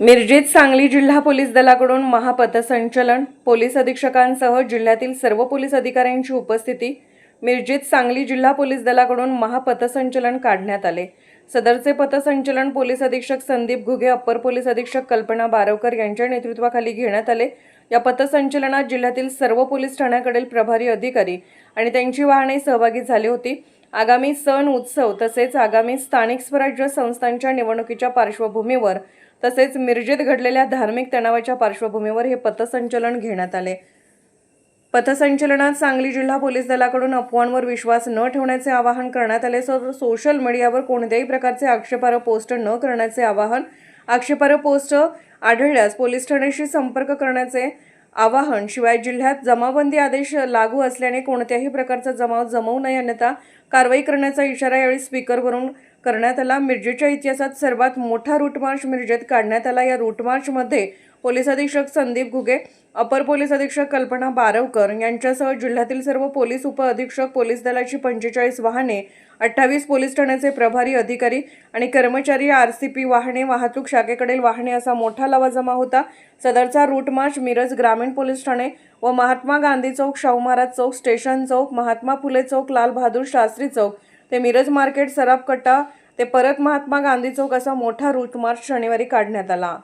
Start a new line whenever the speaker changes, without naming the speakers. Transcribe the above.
मिरजेत सांगली जिल्हा पोलीस दलाकडून महापथसंचलन पोलीस अधीक्षकांसह जिल्ह्यातील सर्व पोलीस अधिकाऱ्यांची उपस्थिती मिरजेत सांगली जिल्हा पोलीस दलाकडून महापथसंचलन काढण्यात आले. सदरचे पथसंचलन पोलीस अधीक्षक संदीप घुगे अप्पर पोलीस अधीक्षक कल्पना बारवकर यांच्या नेतृत्वाखाली घेण्यात आले. या पथसंचलनात जिल्ह्यातील सर्व पोलीस ठाण्याकडील प्रभारी अधिकारी आणि त्यांची वाहने सहभागी झाली होती. आगामी सण उत्सव तसेच आगामी स्थानिक स्वराज्य संस्थांच्या निवडणुकीच्या पार्श्वभूमीवर तसेच मिरजेत घडलेल्या धार्मिक तणावाच्या पार्श्वभूमीवर हे पथसंचलन घेण्यात आले. पथसंचलनात सांगली जिल्हा पोलीस दलाकडून अफवांवर विश्वास न ठेवण्याचे आवाहन करण्यात आले. तर सोशल मीडियावर कोणत्याही प्रकारचे आक्षेपार्ह पोस्ट न करण्याचे आवाहन आक्षेपार्ह पोस्ट आढळल्यास पोलीस ठाण्याशी संपर्क करण्याचे आवाहन. शिवाय जिल्ह्यात जमावबंदी आदेश लागू असल्याने कोणत्याही प्रकारचा जमाव जमवू नये अन्यथा कारवाई करण्याचा इशारा यावेळी स्पीकरवरून करण्यात आला. मिरजेच्या इतिहासात सर्वात मोठा रूट मार्च मिरजेत काढण्यात आला. या रूट मार्चमध्ये पोलीस अधीक्षक संदीप घुगे अपर पोलीस अधीक्षक कल्पना बारवकर यांच्यासह जिल्ह्यातील सर्व पोलीस उपअधीक्षक पोलीस दलाची पंचेचाळीस वाहने अठ्ठावीस पोलीस ठाण्याचे प्रभारी अधिकारी आणि कर्मचारी आर सी पी वाहने वाहतूक शाखेकडील वाहने असा मोठा लवाजमा होता. सदरचा रूट मार्च मिरज ग्रामीण पोलीस ठाणे व महात्मा गांधी चौक शाहू महाराज चौक स्टेशन चौक महात्मा फुले चौक लाल बहादूर शास्त्री चौक ते मिरज मार्केट सराफ कट्टा ते परत महात्मा गांधी चौक असा मोठा रूट मार्च शनिवारी काढण्यात आला.